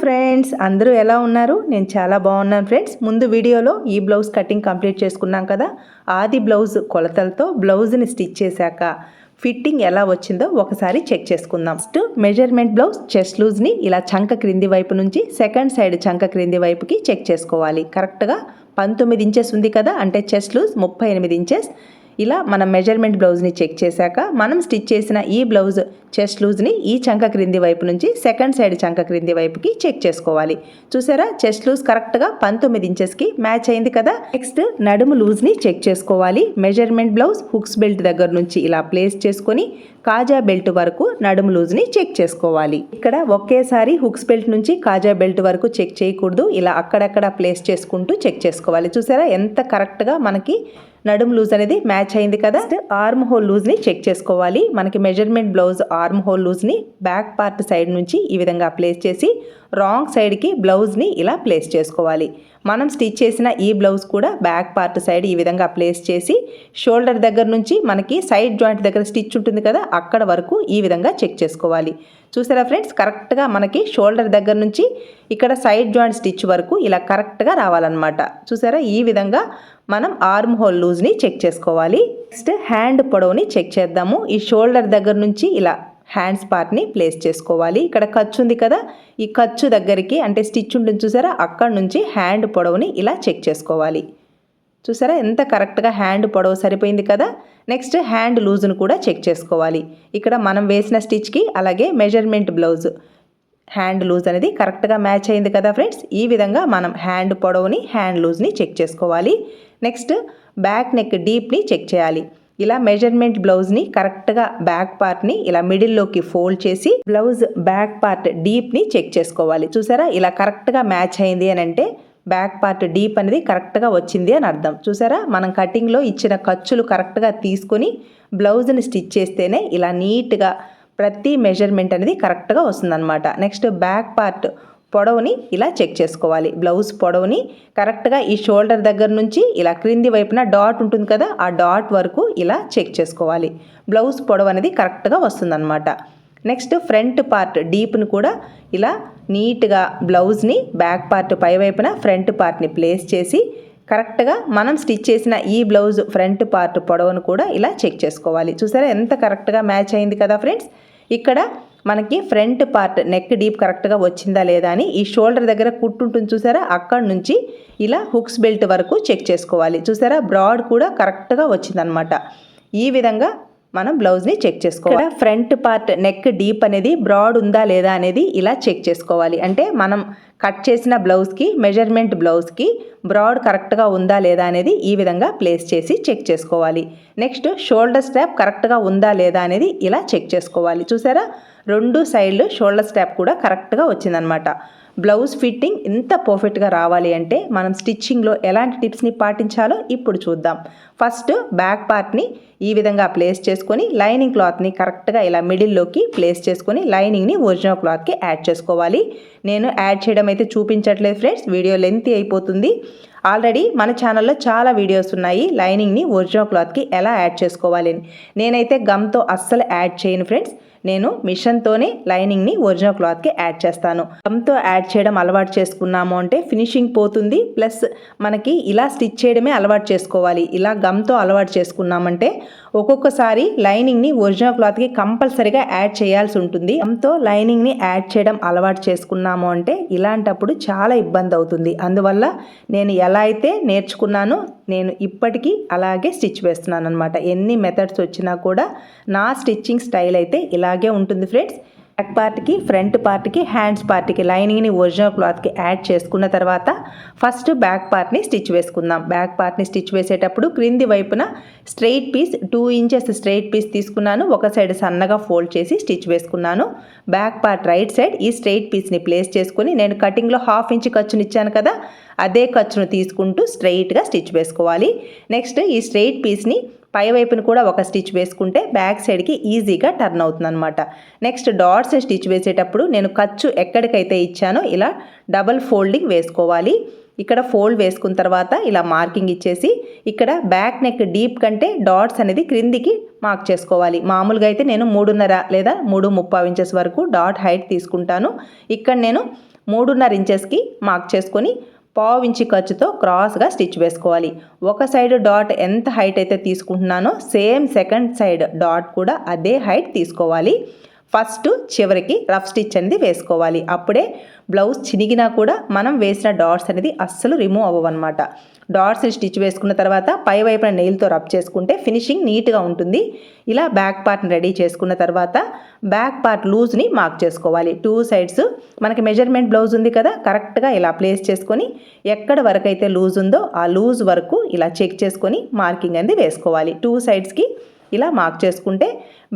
Friends అందరూ ఎలా ఉన్నారు? నేను చాలా బాగున్నాను ఫ్రెండ్స్. ముందు వీడియోలో ఈ బ్లౌజ్ కటింగ్ కంప్లీట్ చేసుకున్నాం కదా? ఆది బ్లౌజ్ కొలతలతో బ్లౌజ్ని స్టిచ్ చేశాక ఫిట్టింగ్ ఎలా వచ్చిందో ఒకసారి చెక్ చేసుకుందాం. ఫస్ట్ మెజర్మెంట్ బ్లౌజ్ చెస్ట్ లూజ్ని ఇలా చంక క్రింది వైపు నుంచి సెకండ్ సైడ్ చంక క్రింది వైపుకి చెక్ చేసుకోవాలి. కరెక్ట్గా పంతొమ్మిది ఇంచెస్ ఉంది కదా? అంటే చెస్ట్ లూజ్ ముప్పై ఎనిమిది ఇంచెస్ ఇలా మనం మెజర్మెంట్ బ్లౌజ్ని చెక్ చేశాక మనం స్టిచ్ చేసిన ఈ బ్లౌజ్ చెస్ట్ లూజ్ని ఈ చంక క్రింది వైపు నుంచి సెకండ్ సైడ్ చంక క్రింది వైపుకి చెక్ చేసుకోవాలి. చూసారా? చెస్ట్ లూజ్ కరెక్ట్గా పంతొమ్మిది ఇంచెస్కి మ్యాచ్ అయింది కదా? నెక్స్ట్ నడుము లూజ్ని చెక్ చేసుకోవాలి. మెజర్మెంట్ బ్లౌజ్ హుక్స్ బెల్ట్ దగ్గర నుంచి ఇలా ప్లేస్ చేసుకొని కాజా బెల్ట్ వరకు నడుము లూజ్ని చెక్ చేసుకోవాలి. ఇక్కడ ఒకేసారి హుక్స్ బెల్ట్ నుంచి కాజా బెల్ట్ వరకు చెక్ చేయకూడదు. ఇలా అక్కడక్కడ ప్లేస్ చేసుకుంటూ చెక్ చేసుకోవాలి. చూసారా? ఎంత కరెక్ట్గా మనకి నడుము లూజ్ అనేది మ్యాచ్ అయింది కదా. ఆర్మ్ హోల్ లూజ్ని చెక్ చేసుకోవాలి. మనకి మెజర్మెంట్ బ్లౌజ్ ఆర్మ్ హోల్ లూజ్ని బ్యాక్ పార్ట్ సైడ్ నుంచి ఈ విధంగా ప్లేస్ చేసి రాంగ్ సైడ్కి బ్లౌజ్ని ఇలా ప్లేస్ చేసుకోవాలి. మనం స్టిచ్ చేసిన ఈ బ్లౌజ్ కూడా బ్యాక్ పార్ట్ సైడ్ ఈ విధంగా ప్లేస్ చేసి షోల్డర్ దగ్గర నుంచి మనకి సైడ్ జాయింట్ దగ్గర స్టిచ్ ఉంటుంది కదా అక్కడ వరకు ఈ విధంగా చెక్ చేసుకోవాలి. చూసారా ఫ్రెండ్స్ కరెక్ట్గా మనకి షోల్డర్ దగ్గర నుంచి ఇక్కడ సైడ్ జాయింట్ స్టిచ్ వరకు ఇలా కరెక్ట్గా రావాలన్నమాట. చూసారా? ఈ విధంగా మనం ఆర్మ్ హోల్ లూజ్ని చెక్ చేసుకోవాలి. నెక్స్ట్ హ్యాండ్ పొడవుని చెక్ చేద్దాము. ఈ షోల్డర్ దగ్గర నుంచి ఇలా హ్యాండ్స్ పార్ట్ని ప్లేస్ చేసుకోవాలి. ఇక్కడ ఖర్చు ఉంది కదా? ఈ ఖర్చు దగ్గరికి అంటే స్టిచ్ ఉంటుంది చూసారా? అక్కడ నుంచి హ్యాండ్ పొడవుని ఇలా చెక్ చేసుకోవాలి. చూసారా? ఎంత కరెక్ట్గా హ్యాండ్ పొడవు సరిపోయింది కదా? నెక్స్ట్ హ్యాండ్ లూజ్ను కూడా చెక్ చేసుకోవాలి. ఇక్కడ మనం వేసిన స్టిచ్కి అలాగే మెజర్మెంట్ బ్లౌజ్ హ్యాండ్ లూజ్ అనేది కరెక్ట్గా మ్యాచ్ అయింది కదా ఫ్రెండ్స్? ఈ విధంగా మనం హ్యాండ్ పొడవుని హ్యాండ్ లూజ్ని చెక్ చేసుకోవాలి. నెక్స్ట్ బ్యాక్ నెక్ డీప్ని చెక్ చేయాలి. ఇలా మెజర్మెంట్ బ్లౌజ్ని కరెక్ట్గా బ్యాక్ పార్ట్ని ఇలా మిడిల్లోకి ఫోల్డ్ చేసి బ్లౌజ్ బ్యాక్ పార్ట్ డీప్ని చెక్ చేసుకోవాలి. చూసారా? ఇలా కరెక్ట్గా మ్యాచ్ అయింది అని అంటే బ్యాక్ పార్ట్ డీప్ అనేది కరెక్ట్గా వచ్చింది అని అర్థం. చూసారా? మనం కటింగ్లో ఇచ్చిన ఖర్చులు కరెక్ట్గా తీసుకొని బ్లౌజ్ని స్టిచ్ చేస్తేనే ఇలా నీట్గా ప్రతి మెజర్మెంట్ అనేది కరెక్ట్గా వస్తుందన్నమాట. నెక్స్ట్ బ్యాక్ పార్ట్ పొడవుని ఇలా చెక్ చేసుకోవాలి. బ్లౌజ్ పొడవుని కరెక్ట్గా ఈ షోల్డర్ దగ్గర నుంచి ఇలా క్రింది వైపున డాట్ ఉంటుంది కదా ఆ డాట్ వరకు ఇలా చెక్ చేసుకోవాలి. బ్లౌజ్ పొడవు అనేది కరెక్ట్గా వస్తుందన్నమాట. నెక్స్ట్ ఫ్రంట్ పార్ట్ డీప్ని కూడా ఇలా నీట్గా బ్లౌజ్ని బ్యాక్ పార్ట్ పై వైపున ఫ్రంట్ పార్ట్ని ప్లేస్ చేసి కరెక్ట్గా మనం స్టిచ్ చేసిన ఈ బ్లౌజ్ ఫ్రంట్ పార్ట్ పొడవును కూడా ఇలా చెక్ చేసుకోవాలి. చూసారా ఎంత కరెక్ట్గా మ్యాచ్ అయింది కదా ఫ్రెండ్స్ ఇక్కడ మనకి ఫ్రంట్ పార్ట్ నెక్ డీప్ కరెక్ట్గా వచ్చిందా లేదా అని ఈ షోల్డర్ దగ్గర కుట్టుంటుంది చూసారా? అక్కడ నుంచి ఇలా హుక్స్ బెల్ట్ వరకు చెక్ చేసుకోవాలి. చూసారా? బ్రాడ్ కూడా కరెక్ట్గా వచ్చిందనమాట ఈ విధంగా మనం బ్లౌజ్ని చెక్ చేసుకోవాలి. ఫ్రంట్ పార్ట్ నెక్ డీప్ అనేది బ్రాడ్ ఉందా లేదా అనేది ఇలా చెక్ చేసుకోవాలి. అంటే మనం కట్ చేసిన బ్లౌజ్కి మెజర్మెంట్ బ్లౌజ్కి బ్రాడ్ కరెక్ట్గా ఉందా లేదా అనేది ఈ విధంగా ప్లేస్ చేసి చెక్ చేసుకోవాలి. నెక్స్ట్ షోల్డర్ స్ట్రాప్ కరెక్ట్గా ఉందా లేదా అనేది ఇలా చెక్ చేసుకోవాలి. చూసారా? రెండు సైడ్లు షోల్డర్ స్ట్రాప్ కూడా కరెక్ట్గా వచ్చిందనమాట. బ్లౌజ్ ఫిట్టింగ్ ఇంత పర్ఫెక్ట్గా రావాలి అంటే మనం స్టిచ్చింగ్లో ఎలాంటి టిప్స్ని పాటించాలో ఇప్పుడు చూద్దాం. ఫస్ట్ బ్యాక్ పార్ట్ని ఈ విధంగా ప్లేస్ చేసుకొని లైనింగ్ క్లాత్ని కరెక్ట్గా ఇలా మిడిల్లోకి ప్లేస్ చేసుకొని లైనింగ్ని ఒరిజినల్ క్లాత్కి యాడ్ చేసుకోవాలి. నేను యాడ్ చేయడం అయితే చూపించట్లేదు ఫ్రెండ్స్ వీడియో లెంత్ అయిపోతుంది. ఆల్రెడీ మన ఛానల్లో చాలా వీడియోస్ ఉన్నాయి లైనింగ్ని ఒరిజినల్ క్లాత్కి ఎలా యాడ్ చేసుకోవాలి నేనైతే గమ్తో అస్సలు యాడ్ చేయను ఫ్రెండ్స్. నేను మిషన్తోనే లైనింగ్ని ఒరిజినల్ క్లాత్కి యాడ్ చేస్తాను. గమ్తో యాడ్ చేయడం అలవాటు చేసుకున్నాము అంటే ఫినిషింగ్ పోతుంది. ప్లస్ మనకి ఇలా స్టిచ్ చేయడమే అలవాటు చేసుకోవాలి. ఇలా గమ్తో అలవాటు చేసుకున్నామంటే ఒక్కొక్కసారి లైనింగ్ని ఒరిజినల్ క్లాత్కి కంపల్సరీగా యాడ్ చేయాల్సి ఉంటుంది. గమ్తో లైనింగ్ని యాడ్ చేయడం అలవాటు చేసుకున్నాము అంటే ఇలాంటప్పుడు చాలా ఇబ్బంది అవుతుంది. అందువల్ల నేను ఎలా అయితే నేర్చుకున్నానో నేను ఇప్పటికీ అలాగే స్టిచ్ వేస్తున్నాను అనమాట ఎన్ని మెథడ్స్ వచ్చినా కూడా నా స్టిచ్చింగ్ స్టైల్ అయితే ఇలాగే ఉంటుంది ఫ్రెండ్స్. బ్యాక్ పార్ట్కి ఫ్రంట్ పార్ట్కి హ్యాండ్స్ పార్ట్కి లైనింగ్ని ఒరిజినల్ క్లాత్కి యాడ్ చేసుకున్న తర్వాత ఫస్ట్ బ్యాక్ పార్ట్ని స్టిచ్ వేసుకుందాం. బ్యాక్ పార్ట్ని స్టిచ్ వేసేటప్పుడు క్రింది వైపున straight piece two inches straight piece తీసుకున్నాను. ఒక సైడ్ సన్నగా ఫోల్డ్ చేసి స్టిచ్ వేసుకున్నాను. బ్యాక్ పార్ట్ రైట్ సైడ్ ఈ స్ట్రైట్ పీస్ని ప్లేస్ చేసుకుని నేను కటింగ్లో హాఫ్ ఇంచ్ ఖర్చుని ఇచ్చాను కదా అదే ఖర్చును తీసుకుంటూ స్ట్రైట్గా స్టిచ్ వేసుకోవాలి. నెక్స్ట్ ఈ స్ట్రైట్ పీస్ని పై వైపున కూడా ఒక స్టిచ్ వేసుకుంటే బ్యాక్ సైడ్కి ఈజీగా టర్న్ అవుతుంది అనమాట నెక్స్ట్ డాట్స్ స్టిచ్ వేసేటప్పుడు నేను ఖర్చు ఎక్కడికైతే ఇచ్చానో ఇలా డబల్ ఫోల్డింగ్ వేసుకోవాలి. ఇక్కడ ఫోల్డ్ వేసుకున్న తర్వాత ఇలా మార్కింగ్ ఇచ్చేసి ఇక్కడ బ్యాక్ నెక్ డీప్ కంటే డాట్స్ అనేది క్రిందికి మార్క్ చేసుకోవాలి. మామూలుగా అయితే నేను మూడున్నర లేదా మూడు ముప్పై ఇంచెస్ వరకు డాట్ హైట్ తీసుకుంటాను. ఇక్కడ నేను మూడున్నర ఇంచెస్కి మార్క్ చేసుకొని పావు ఇంచి ఖర్చుతో క్రాస్గా స్టిచ్ వేసుకోవాలి. ఒక సైడ్ డాట్ ఎంత హైట్ అయితే తీసుకుంటున్నానో సేమ్ సెకండ్ సైడ్ డాట్ కూడా అదే హైట్ తీసుకోవాలి. ఫస్ట్ చివరికి రఫ్ స్టిచ్ అనేది వేసుకోవాలి. అప్పుడే బ్లౌజ్ చినిగినా కూడా మనం వేసిన డాట్స్ అనేది అస్సలు రిమూవ్ అవ్వవన్నమాట. డాట్స్ స్టిచ్ వేసుకున్న తర్వాత పై వైపున నెయిల్తో రబ్ చేసుకుంటే ఫినిషింగ్ నీట్గా ఉంటుంది. ఇలా బ్యాక్ పార్ట్ని రెడీ చేసుకున్న తర్వాత బ్యాక్ పార్ట్ లూజ్ని మార్క్ చేసుకోవాలి. టూ సైడ్స్ మనకి మెజర్మెంట్ బ్లౌజ్ ఉంది కదా కరెక్ట్గా ఇలా ప్లేస్ చేసుకొని ఎక్కడ వరకు అయితే లూజ్ ఉందో ఆ లూజ్ వరకు ఇలా చెక్ చేసుకొని మార్కింగ్ అనేది వేసుకోవాలి. టూ సైడ్స్కి ఇలా మార్క్ చేసుకుంటే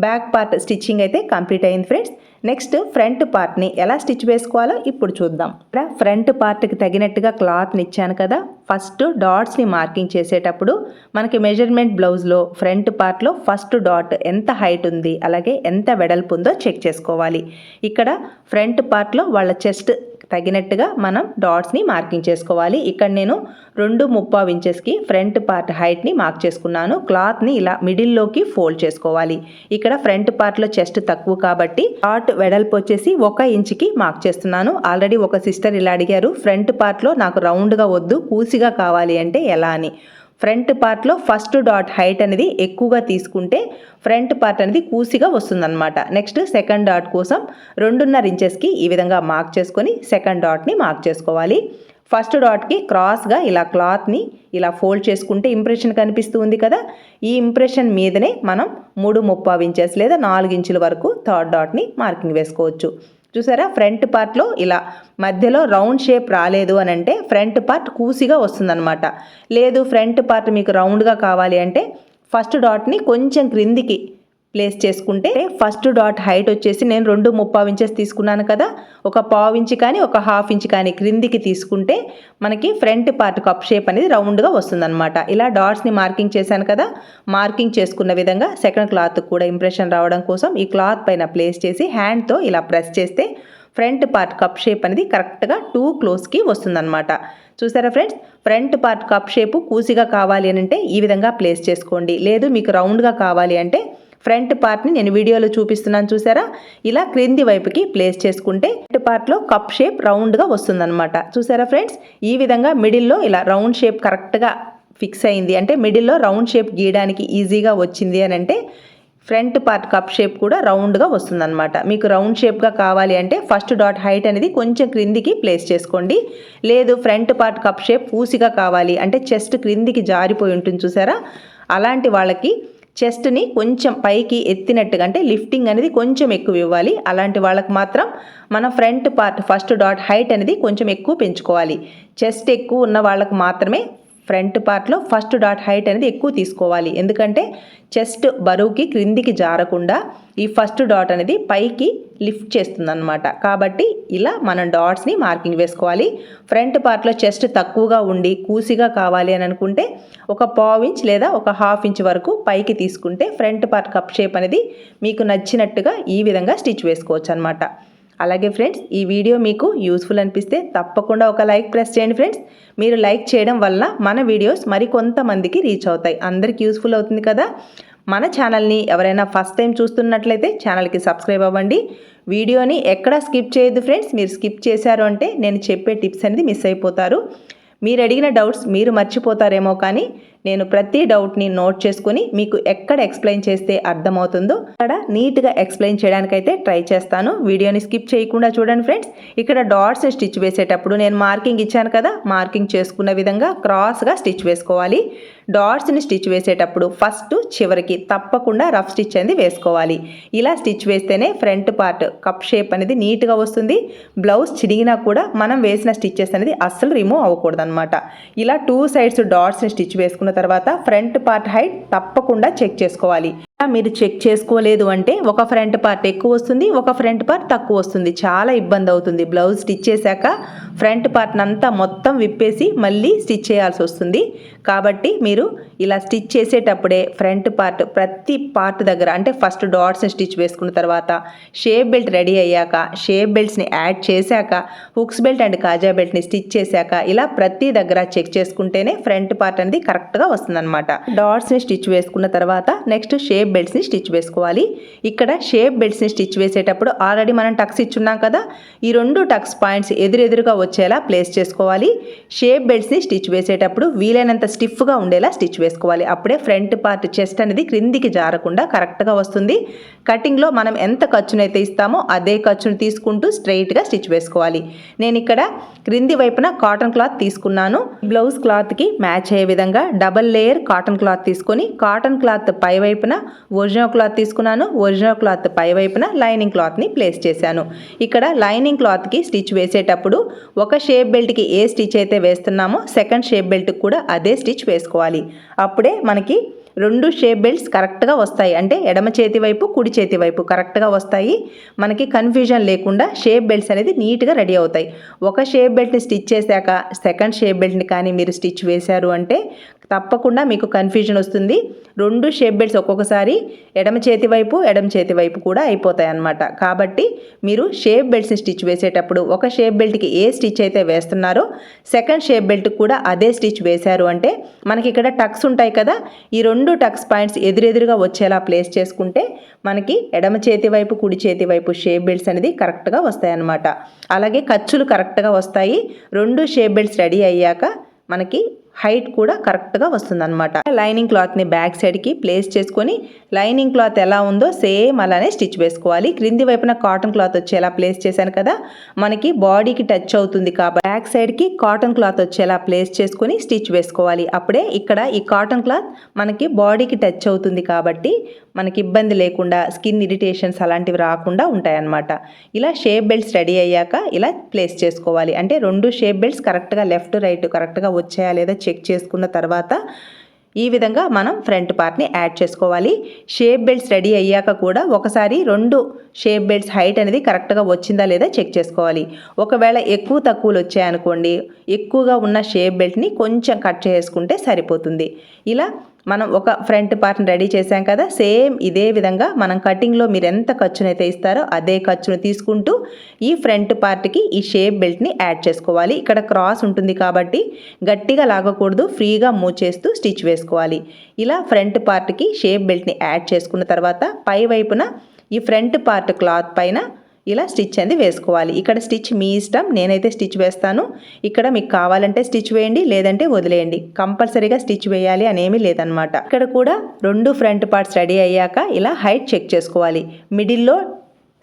బ్యాక్ పార్ట్ స్టిచ్చింగ్ అయితే కంప్లీట్ అయింది ఫ్రెండ్స్ నెక్స్ట్ ఫ్రంట్ పార్ట్ని ఎలా స్టిచ్ వేసుకోవాలో ఇప్పుడు చూద్దాం. ఇక్కడ ఫ్రంట్ పార్ట్కి తగినట్టుగా క్లాత్ని ఇచ్చాను కదా. ఫస్ట్ డాట్స్ని మార్కింగ్ చేసేటప్పుడు మనకి మెజర్మెంట్ బ్లౌజ్లో ఫ్రంట్ పార్ట్లో ఫస్ట్ డాట్ ఎంత హైట్ ఉంది అలాగే ఎంత వెడల్పు ఉందో చెక్ చేసుకోవాలి. ఇక్కడ ఫ్రంట్ పార్ట్లో వాళ్ళ చెస్ట్ తగినట్టుగా మనం డాట్స్ని మార్కింగ్ చేసుకోవాలి. ఇక్కడ నేను రెండు ముప్పావు ఇంచెస్కి ఫ్రంట్ పార్ట్ హైట్ని మార్క్ చేసుకున్నాను. క్లాత్ని ఇలా మిడిల్లోకి ఫోల్డ్ చేసుకోవాలి. ఇక్కడ ఫ్రంట్ పార్ట్లో చెస్ట్ తక్కువ కాబట్టి డాట్ వెడల్పు వచ్చేసి ఒక ఇంచుకి మార్క్ చేస్తున్నాను. ఆల్రెడీ ఒక సిస్టర్ ఇలా అడిగారు ఫ్రంట్ పార్ట్లో నాకు రౌండ్గా వద్దు కూసిగా కావాలి అంటే ఎలా? అని. ఫ్రంట్ పార్ట్లో ఫస్ట్ డాట్ హైట్ అనేది ఎక్కువగా తీసుకుంటే ఫ్రంట్ పార్ట్ అనేది కూసిగా వస్తుందన్నమాట. నెక్స్ట్ సెకండ్ డాట్ కోసం రెండున్నర ఇంచెస్కి ఈ విధంగా మార్క్ చేసుకొని సెకండ్ డాట్ని మార్క్ చేసుకోవాలి. ఫస్ట్ డాట్కి క్రాస్గా ఇలా క్లాత్ని ఇలా ఫోల్డ్ చేసుకుంటే ఇంప్రెషన్ కనిపిస్తూ ఉంది కదా? ఈ ఇంప్రెషన్ మీదనే మనం మూడు ముప్పావు ఇంచెస్ లేదా నాలుగు ఇంచుల వరకు థర్డ్ డాట్ని మార్కింగ్ వేసుకోవచ్చు. చూసారా? ఫ్రంట్ పార్ట్లో ఇలా మధ్యలో రౌండ్ షేప్ రాలేదు అని అంటే ఫ్రంట్ పార్ట్ కూసిగా వస్తుందన్నమాట. లేదు ఫ్రంట్ పార్ట్ మీకు రౌండ్గా కావాలి అంటే ఫస్ట్ డాట్ని కొంచెం క్రిందికి ప్లేస్ చేసుకుంటే ఫస్ట్ డాట్ హైట్ వచ్చేసి నేను రెండు ముప్పావు ఇంచెస్ తీసుకున్నాను కదా. ఒక పావు ఇంచ్ కానీ ఒక హాఫ్ ఇంచ్ కానీ క్రిందికి తీసుకుంటే మనకి ఫ్రంట్ పార్ట్ కప్ షేప్ అనేది రౌండ్గా వస్తుందన్నమాట. ఇలా డాట్స్ని మార్కింగ్ చేశాను కదా. మార్కింగ్ చేసుకున్న విధంగా సెకండ్ క్లాత్ కూడా ఇంప్రెషన్ రావడం కోసం ఈ క్లాత్ పైన ప్లేస్ చేసి హ్యాండ్తో ఇలా ప్రెస్ చేస్తే ఫ్రంట్ పార్ట్ కప్ షేప్ అనేది కరెక్ట్గా టూ క్లోజ్కి వస్తుందన్నమాట. చూసారా friends front part cup shape కూసిగా కావాలి అని అంటే ఈ విధంగా ప్లేస్ చేసుకోండి. లేదు మీకు రౌండ్గా కావాలి అంటే ఫ్రంట్ పార్ట్ని నేను వీడియోలో చూపిస్తున్నాను చూసారా? ఇలా క్రింది వైపుకి ప్లేస్ చేసుకుంటే ఫ్రంట్ పార్ట్లో కప్ షేప్ రౌండ్గా వస్తుందన్నమాట. చూసారా ఫ్రెండ్స్? ఈ విధంగా మిడిల్లో ఇలా రౌండ్ షేప్ కరెక్ట్గా ఫిక్స్ అయింది. అంటే మిడిల్లో రౌండ్ షేప్ గీయడానికి ఈజీగా వచ్చింది అని అంటే ఫ్రంట్ పార్ట్ కప్ షేప్ కూడా రౌండ్గా వస్తుందన్నమాట. మీకు రౌండ్ షేప్గా కావాలి అంటే ఫస్ట్ డాట్ హైట్ అనేది కొంచెం క్రిందికి ప్లేస్ చేసుకోండి. లేదు ఫ్రంట్ పార్ట్ కప్ షేప్ పూసిగా కావాలి అంటే చెస్ట్ క్రిందికి జారిపోయి ఉంటుంది చూసారా? అలాంటి వాళ్ళకి చెస్ట్ని కొంచెం పైకి ఎత్తినట్టుగా అంటే లిఫ్టింగ్ అనేది కొంచెం ఎక్కువ ఇవ్వాలి. అలాంటి వాళ్ళకి మాత్రం మన front part first dot height అనేది కొంచెం ఎక్కువ పెంచుకోవాలి. చెస్ట్ ఎక్కువ ఉన్న వాళ్ళకు మాత్రమే ఫ్రంట్ పార్ట్లో ఫస్ట్ డాట్ హైట్ అనేది ఎక్కువ తీసుకోవాలి. ఎందుకంటే చెస్ట్ బరువుకి క్రిందికి జారకుండా ఈ ఫస్ట్ డాట్ అనేది పైకి లిఫ్ట్ చేస్తుందన్నమాట. కాబట్టి ఇలా మనం డాట్స్ని మార్కింగ్ వేసుకోవాలి. ఫ్రంట్ పార్ట్లో చెస్ట్ తక్కువగా ఉండి కూసిగా కావాలి అని అనుకుంటే ఒక పావు ఇంచ్ లేదా ఒక హాఫ్ ఇంచ్ వరకు పైకి తీసుకుంటే ఫ్రంట్ పార్ట్ కప్ షేప్ అనేది మీకు నచ్చినట్టుగా ఈ విధంగా స్టిచ్ వేసుకోవచ్చు అనమాట అలాగే ఫ్రెండ్స్ ఈ వీడియో మీకు యూస్ఫుల్ అనిపిస్తే తప్పకుండా ఒక లైక్ ప్రెస్ చేయండి ఫ్రెండ్స్. మీరు లైక్ చేయడం వల్ల మన వీడియోస్ మరికొంతమందికి రీచ్ అవుతాయి. అందరికి యూస్ఫుల్ అవుతుంది కదా? మన ఛానల్ని ఎవరైనా ఫస్ట్ టైం చూస్తున్నట్లయితే ఛానల్కి సబ్స్క్రైబ్ అవ్వండి. వీడియోని ఎక్కడ స్కిప్ చేయొద్దు ఫ్రెండ్స్. మీరు స్కిప్ చేశారు అంటే నేను చెప్పే టిప్స్ అనేది మిస్ అయిపోతారు. మీరు అడిగిన డౌట్స్ మీరు మర్చిపోతారేమో కానీ నేను ప్రతి డౌట్ని నోట్ చేసుకుని మీకు ఎక్కడ ఎక్స్ప్లెయిన్ చేస్తే అర్థమవుతుందో అక్కడ నీట్గా ఎక్స్ప్లెయిన్ చేయడానికైతే ట్రై చేస్తాను. వీడియోని స్కిప్ చేయకుండా చూడండి ఫ్రెండ్స్. ఇక్కడ డాట్స్ స్టిచ్ వేసేటప్పుడు నేను మార్కింగ్ ఇచ్చాను కదా మార్కింగ్ చేసుకున్న విధంగా క్రాస్గా స్టిచ్ వేసుకోవాలి. డాట్స్ని స్టిచ్ వేసేటప్పుడు ఫస్ట్ చివరికి తప్పకుండా రఫ్ స్టిచ్ అనేది వేసుకోవాలి. ఇలా స్టిచ్ వేస్తేనే ఫ్రంట్ పార్ట్ కప్ షేప్ అనేది నీట్గా వస్తుంది. బ్లౌజ్ చిరిగినా కూడా మనం వేసిన స్టిచ్చెస్ అనేది అస్సలు రిమూవ్ అవ్వకూడదనమాట ఇలా టూ సైడ్స్ డాట్స్ని స్టిచ్ వేసుకున్న తర్వాత ఫ్రంట్ పార్ట్ హైట్ తప్పకుండా చెక్ చేసుకోవాలి. మీరు చెక్ చేసుకోలేదు అంటే ఒక ఫ్రంట్ పార్ట్ ఎక్కువ వస్తుంది ఒక ఫ్రంట్ పార్ట్ తక్కువ వస్తుంది. చాలా ఇబ్బంది అవుతుంది. బ్లౌజ్ స్టిచ్ చేశాక ఫ్రంట్ పార్ట్ అంతా మొత్తం విప్పేసి మళ్ళీ స్టిచ్ చేయాల్సి వస్తుంది. కాబట్టి మీరు ఇలా స్టిచ్ చేసేటప్పుడే ఫ్రంట్ పార్ట్ ప్రతి పార్ట్ దగ్గర అంటే ఫస్ట్ డాట్స్ని స్టిచ్ వేసుకున్న తర్వాత షేప్ బెల్ట్ రెడీ అయ్యాక షేప్ బెల్ట్స్ని యాడ్ చేశాక హుక్స్ బెల్ట్ అండ్ కాజా బెల్ట్ని స్టిచ్ చేశాక ఇలా ప్రతి దగ్గర చెక్ చేసుకుంటేనే ఫ్రంట్ పార్ట్ అనేది కరెక్ట్గా వస్తుందన్నమాట. డాట్స్ని స్టిచ్ వేసుకున్న తర్వాత నెక్స్ట్ షేప్ షేప్ బెల్ట్స్ని స్టిచ్ వేసుకోవాలి. ఇక్కడ షేప్ బెల్ట్స్ని స్టిచ్ వేసేటప్పుడు ఆల్రెడీ మనం టక్స్ ఇచ్చున్నాం కదా ఈ రెండు టక్స్ పాయింట్స్ ఎదురెదురుగా వచ్చేలా ప్లేస్ చేసుకోవాలి. షేప్ బెల్ట్స్ని స్టిచ్ వేసేటప్పుడు వీలైనంత స్టిఫ్గా ఉండేలా స్టిచ్ వేసుకోవాలి. అప్పుడే ఫ్రంట్ పార్ట్ చెస్ట్ అనేది క్రిందికి జారకుండా కరెక్ట్గా వస్తుంది. కటింగ్లో మనం ఎంత ఖర్చునైతే ఇస్తామో అదే ఖర్చును తీసుకుంటూ స్ట్రైట్గా స్టిచ్ వేసుకోవాలి. నేను ఇక్కడ క్రింది వైపున కాటన్ క్లాత్ తీసుకున్నాను. బ్లౌజ్ క్లాత్కి మ్యాచ్ అయ్యే విధంగా డబల్ లేయర్ కాటన్ క్లాత్ తీసుకొని కాటన్ క్లాత్ పై వైపున ఒరిజినల్ క్లాత్ తీసుకున్నాను. ఒరిజినల్ క్లాత్ పై వైపున లైనింగ్ క్లాత్ని ప్లేస్ చేశాను. ఇక్కడ లైనింగ్ క్లాత్కి స్టిచ్ వేసేటప్పుడు ఒక షేప్ బెల్ట్కి ఏ స్టిచ్ అయితే వేస్తున్నామో సెకండ్ షేప్ బెల్ట్కి కూడా అదే స్టిచ్ వేసుకోవాలి. అప్పుడే మనకి రెండు షేప్ బెల్ట్స్ కరెక్ట్గా వస్తాయి. అంటే ఎడమ చేతి వైపు కుడి చేతి వైపు కరెక్ట్గా వస్తాయి. మనకి కన్ఫ్యూజన్ లేకుండా షేప్ బెల్ట్స్ అనేది నీట్గా రెడీ అవుతాయి. ఒక షేప్ బెల్ట్ని స్టిచ్ చేశాక సెకండ్ షేప్ బెల్ట్ని కానీ మీరు స్టిచ్ వేశారు అంటే తప్పకుండా మీకు కన్ఫ్యూజన్ వస్తుంది. రెండు షేప్ బెల్ట్స్ ఒక్కొక్కసారి ఎడమ చేతి వైపు ఎడమ చేతి వైపు కూడా అయిపోతాయి అన్నమాట. కాబట్టి మీరు షేప్ బెల్ట్స్ని స్టిచ్ వేసేటప్పుడు ఒక షేప్ బెల్ట్కి ఏ స్టిచ్ అయితే వేస్తున్నారో సెకండ్ షేప్ బెల్ట్ కూడా అదే స్టిచ్ వేశారు అంటే మనకి ఇక్కడ టక్స్ ఉంటాయి కదా ఈ రెండు టక్స్ పాయింట్స్ ఎదురెదురుగా వచ్చేలా ప్లేస్ చేసుకుంటే మనకి ఎడమ చేతి వైపు కుడి చేతి వైపు షేప్ బెల్ట్స్ అనేది కరెక్ట్గా వస్తాయి అన్నమాట. అలాగే ఖర్చులు కరెక్ట్గా వస్తాయి. రెండు షేప్ బెల్ట్స్ రెడీ అయ్యాక మనకి హైట్ కూడా కరెక్ట్గా వస్తుందన్నమాట. లైనింగ్ క్లాత్ని బ్యాక్ సైడ్కి ప్లేస్ చేసుకొని లైనింగ్ క్లాత్ ఎలా ఉందో సేమ్ అలానే స్టిచ్ వేసుకోవాలి. క్రింది వైపున కాటన్ క్లాత్ వచ్చేలా ప్లేస్ చేశాను కదా మనకి బాడీకి టచ్ అవుతుంది కాబట్టి బ్యాక్ సైడ్కి కాటన్ క్లాత్ వచ్చేలా ప్లేస్ చేసుకొని స్టిచ్ వేసుకోవాలి. అప్పుడే ఇక్కడ ఈ కాటన్ క్లాత్ మనకి బాడీకి టచ్ అవుతుంది కాబట్టి మనకి ఇబ్బంది లేకుండా స్కిన్ ఇరిటేషన్స్ అలాంటివి రాకుండా ఉంటాయన్నమాట. ఇలా షేప్ బెల్ట్స్ రెడీ అయ్యాక ఇలా ప్లేస్ చేసుకోవాలి. అంటే రెండు షేప్ బెల్ట్స్ కరెక్ట్గా లెఫ్ట్ రైట్ కరెక్ట్గా వచ్చాయా లేదా చెక్ చేసుకున్న తర్వాత ఈ విధంగా మనం ఫ్రంట్ పార్ట్ని యాడ్ చేసుకోవాలి. షేప్ బెల్ట్స్ రెడీ అయ్యాక కూడా ఒకసారి రెండు షేప్ బెల్ట్స్ హైట్ అనేది కరెక్ట్గా వచ్చిందా లేదా చెక్ చేసుకోవాలి. ఒకవేళ ఎక్కువ తక్కువలు వచ్చాయనుకోండి ఎక్కువగా ఉన్న షేప్ బెల్ట్ని కొంచెం కట్ చేసుకుంటే సరిపోతుంది. ఇలా మనం ఒక ఫ్రంట్ పార్ట్ని రెడీ చేసాం కదా సేమ్ ఇదే విధంగా మనం కటింగ్లో మీరు ఎంత ఖర్చునైతే ఇస్తారో అదే ఖర్చును తీసుకుంటూ ఈ ఫ్రంట్ పార్ట్కి ఈ షేప్ బెల్ట్ని యాడ్ చేసుకోవాలి. ఇక్కడ క్రాస్ ఉంటుంది కాబట్టి గట్టిగా లాగకూడదు ఫ్రీగా మూవ్ చేస్తూ స్టిచ్ వేసుకోవాలి. ఇలా ఫ్రంట్ పార్ట్కి షేప్ బెల్ట్ని యాడ్ చేసుకున్న తర్వాత పై వైపున ఈ ఫ్రంట్ పార్ట్ క్లాత్ పైన ఇలా స్టిచ్ అనేది వేసుకోవాలి. ఇక్కడ స్టిచ్ మీ ఇష్టం నేనైతే స్టిచ్ వేస్తాను. ఇక్కడ మీకు కావాలంటే స్టిచ్ వేయండి లేదంటే వదిలేయండి. కంపల్సరీగా స్టిచ్ వేయాలి అనేమి లేదనమాట ఇక్కడ కూడా రెండు ఫ్రంట్ పార్ట్స్ రెడీ అయ్యాక ఇలా హైట్ చెక్ చేసుకోవాలి. మిడిల్లో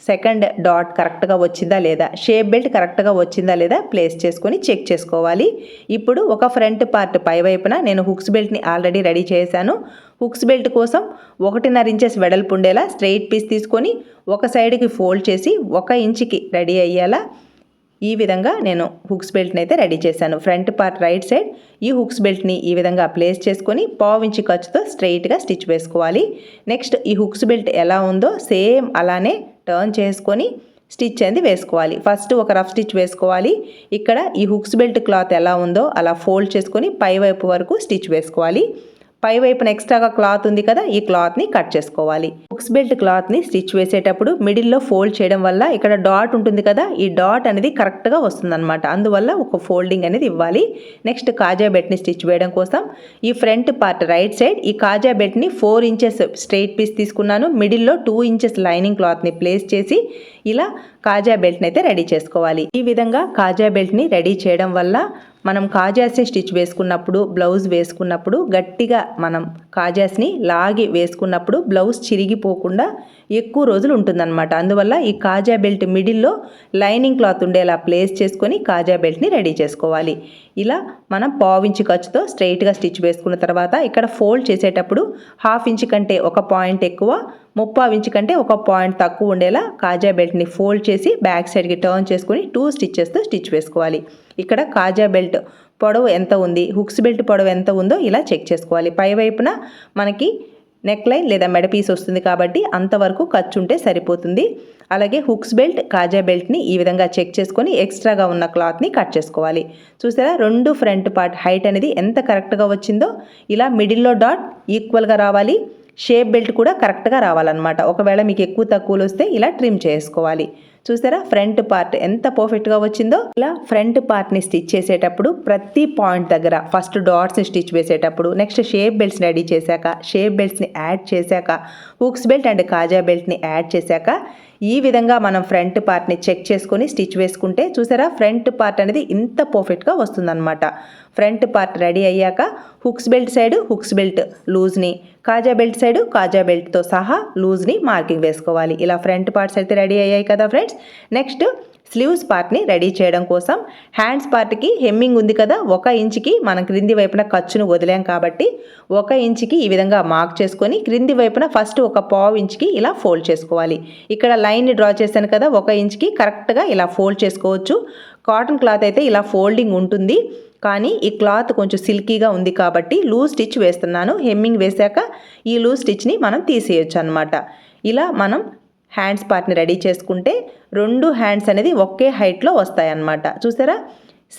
సెకండ్ డాట్ కరెక్ట్గా వచ్చిందా లేదా షేప్ బెల్ట్ కరెక్ట్గా వచ్చిందా లేదా ప్లేస్ చేసుకొని చెక్ చేసుకోవాలి. ఇప్పుడు ఒక ఫ్రంట్ పార్ట్ పై వైపున నేను హుక్స్ బెల్ట్ని ఆల్రెడీ రెడీ చేశాను. హుక్స్ బెల్ట్ కోసం ఒకటిన్నర ఇంచెస్ వెడల్పు ఉండేలా స్ట్రెయిట్ పీస్ తీసుకొని ఒక సైడ్కి ఫోల్డ్ చేసి ఒక ఇంచుకి రెడీ అయ్యేలా ఈ విధంగా నేను హుక్స్ బెల్ట్ని అయితే రెడీ చేశాను. ఫ్రంట్ పార్ట్ రైట్ సైడ్ ఈ హుక్స్ బెల్ట్ని ఈ విధంగా ప్లేస్ చేసుకొని పావించి ఖర్చుతో స్ట్రైట్గా స్టిచ్ వేసుకోవాలి. నెక్స్ట్ ఈ హుక్స్ బెల్ట్ ఎలా ఉందో సేమ్ అలానే టర్న్ చేసుకొని స్టిచ్ అనేది వేసుకోవాలి. ఫస్ట్ ఒక రఫ్ స్టిచ్ వేసుకోవాలి. ఇక్కడ ఈ హుక్స్ బెల్ట్ క్లాత్ ఎలా ఉందో అలా ఫోల్డ్ చేసుకొని పై వైపు వరకు స్టిచ్ వేసుకోవాలి. పై వైపున ఎక్స్ట్రాగా క్లాత్ ఉంది కదా ఈ క్లాత్ని కట్ చేసుకోవాలి. హుక్స్ బెల్ట్ క్లాత్ని స్టిచ్ వేసేటప్పుడు మిడిల్లో ఫోల్డ్ చేయడం వల్ల ఇక్కడ డాట్ ఉంటుంది కదా ఈ డాట్ అనేది కరెక్ట్గా వస్తుందన్నమాట. అందువల్ల ఒక ఫోల్డింగ్ అనేది ఇవ్వాలి. నెక్స్ట్ కాజా బెట్ని స్టిచ్ వేయడం కోసం ఈ ఫ్రంట్ పార్ట్ రైట్ సైడ్ ఈ కాజా బెట్ని ఫోర్ ఇంచెస్ స్ట్రైట్ పీస్ తీసుకున్నాను. మిడిల్లో టూ ఇంచెస్ లైనింగ్ క్లాత్ని ప్లేస్ చేసి ఇలా కాజా బెల్ట్ని అయితే రెడీ చేసుకోవాలి. ఈ విధంగా కాజా బెల్ట్ని రెడీ చేయడం వల్ల మనం కాజాస్ని స్టిచ్ వేసుకున్నప్పుడు బ్లౌజ్ వేసుకున్నప్పుడు గట్టిగా మనం కాజాస్ని లాగి వేసుకున్నప్పుడు బ్లౌజ్ చిరిగిపో పోకుండా ఎక్కువ రోజులు ఉంటుందన్నమాట. అందువల్ల ఈ కాజా బెల్ట్ మిడిల్లో లైనింగ్ క్లాత్ ఉండేలా ప్లేస్ చేసుకొని కాజా బెల్ట్ని రెడీ చేసుకోవాలి. ఇలా మనం పావించి ఖర్చుతో స్ట్రైట్గా స్టిచ్ వేసుకున్న తర్వాత ఇక్కడ ఫోల్డ్ చేసేటప్పుడు హాఫ్ ఇంచ్ కంటే ఒక పాయింట్ ఎక్కువ ముప్పావు ఇంచ్ కంటే ఒక పాయింట్ తక్కువ ఉండేలా కాజా బెల్ట్ని ఫోల్డ్ చేసి బ్యాక్ సైడ్కి టర్న్ చేసుకొని టూ స్టిచ్చెస్తో స్టిచ్ వేసుకోవాలి. ఇక్కడ కాజా బెల్ట్ పొడవు ఎంత ఉంది హుక్స్ బెల్ట్ పొడవు ఎంత ఉందో ఇలా చెక్ చేసుకోవాలి. పై వైపున మనకి నెక్ లైన్ లేదా మెడ పీస్ వస్తుంది కాబట్టి అంతవరకు ఖర్చు ఉంటే సరిపోతుంది. అలాగే హుక్స్ బెల్ట్ కాజా బెల్ట్ని ఈ విధంగా చెక్ చేసుకొని ఎక్స్ట్రాగా ఉన్న క్లాత్ని కట్ చేసుకోవాలి. చూసారా? రెండు ఫ్రంట్ పార్ట్ హైట్ అనేది ఎంత కరెక్ట్గా వచ్చిందో ఇలా మిడిల్లో డాట్ ఈక్వల్గా రావాలి. షేప్ బెల్ట్ కూడా కరెక్ట్గా రావాలన్నమాట. ఒకవేళ మీకు ఎక్కువ తక్కువలు వస్తే ఇలా ట్రిమ్ చేసుకోవాలి. చూసారా? ఫ్రంట్ పార్ట్ ఎంత పర్ఫెక్ట్గా వచ్చిందో? ఇలా ఫ్రంట్ పార్ట్ని స్టిచ్ చేసేటప్పుడు ప్రతి పాయింట్ దగ్గర ఫస్ట్ డాట్స్ని స్టిచ్ వేసేటప్పుడు నెక్స్ట్ షేప్ బెల్ట్స్ని రెడీ చేశాక షేప్ బెల్ట్స్ని యాడ్ చేశాక హుక్స్ బెల్ట్ అండ్ కాజా బెల్ట్ని యాడ్ చేశాక ఈ విధంగా మనం ఫ్రంట్ పార్ట్ని చెక్ చేసుకొని స్టిచ్ వేసుకుంటే చూసారా ఫ్రంట్ పార్ట్ అనేది ఇంత పర్ఫెక్ట్గా వస్తుందన్నమాట. ఫ్రంట్ పార్ట్ రెడీ అయ్యాక hooks belt side hooks belt లూజ్ని కాజా బెల్ట్ సైడ్ కాజా బెల్ట్తో సహా లూజ్ని మార్కింగ్ వేసుకోవాలి. ఇలా ఫ్రంట్ పార్ట్స్ అయితే రెడీ అయ్యాయి కదా ఫ్రెండ్స్. నెక్స్ట్ స్లీవ్స్ పార్ట్ని రెడీ చేయడం కోసం. హ్యాండ్స్ పార్ట్కి హెమ్మింగ్ ఉంది కదా ఒక ఇంచుకి మనం క్రింది వైపున ఖర్చును వదిలాం కాబట్టి ఒక ఇంచుకి ఈ విధంగా మార్క్ చేసుకొని క్రింది వైపున ఫస్ట్ ఒక పావు ఇంచుకి ఇలా ఫోల్డ్ చేసుకోవాలి. ఇక్కడ లైన్ని డ్రా చేశాను కదా ఒక ఇంచుకి కరెక్ట్గా ఇలా ఫోల్డ్ చేసుకోవచ్చు. కాటన్ క్లాత్ అయితే ఇలా ఫోల్డింగ్ ఉంటుంది. కానీ ఈ క్లాత్ కొంచెం సిల్కీగా ఉంది కాబట్టి లూజ్ స్టిచ్ వేస్తున్నాను. హెమ్మింగ్ వేశాక ఈ లూజ్ స్టిచ్ని మనం తీసేయచ్చు అనమాట ఇలా మనం హ్యాండ్స్ పార్ట్ని రెడీ చేసుకుంటే రెండు హ్యాండ్స్ అనేది ఒకే హైట్లో వస్తాయన్నమాట. చూసారా?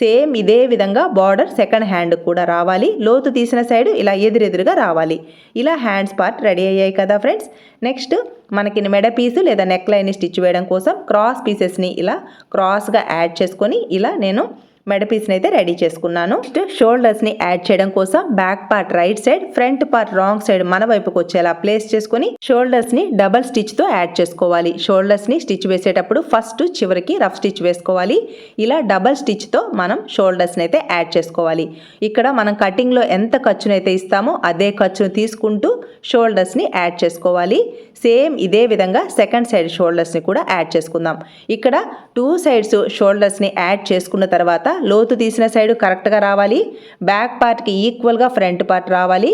సేమ్ ఇదే విధంగా బార్డర్ సెకండ్ హ్యాండ్ కూడా రావాలి. లోతు తీసిన సైడ్ ఇలా ఎదురెదురుగా రావాలి. ఇలా హ్యాండ్స్ పార్ట్ రెడీ అయ్యాయి కదా ఫ్రెండ్స్? నెక్స్ట్ మనకి మెడ పీసు లేదా నెక్లైని స్టిచ్ వేయడం కోసం క్రాస్ పీసెస్ని ఇలా క్రాస్గా యాడ్ చేసుకొని ఇలా నేను మెడ పీస్ని అయితే రెడీ చేసుకున్నాను. నెక్స్ట్ షోల్డర్స్ని యాడ్ చేయడం కోసం back part right side front part wrong side మన వైపుకి వచ్చేలా ప్లేస్ చేసుకొని షోల్డర్స్ని డబల్ స్టిచ్తో యాడ్ చేసుకోవాలి. షోల్డర్స్ని స్టిచ్ వేసేటప్పుడు ఫస్ట్ చివరికి రఫ్ స్టిచ్ వేసుకోవాలి. ఇలా డబల్ స్టిచ్తో మనం షోల్డర్స్ని అయితే యాడ్ చేసుకోవాలి. ఇక్కడ మనం కటింగ్లో ఎంత ఖర్చునైతే ఇస్తామో అదే ఖర్చును తీసుకుంటూ షోల్డర్స్ని యాడ్ చేసుకోవాలి. సేమ్ ఇదే విధంగా సెకండ్ సైడ్ షోల్డర్స్ని కూడా యాడ్ చేసుకుందాం. ఇక్కడ టూ సైడ్స్ షోల్డర్స్ని యాడ్ చేసుకున్న తర్వాత లోతు తీసిన సైడ్ కరెక్ట్గా రావాలి. బ్యాక్ పార్ట్కి ఈక్వల్గా ఫ్రంట్ పార్ట్ రావాలి.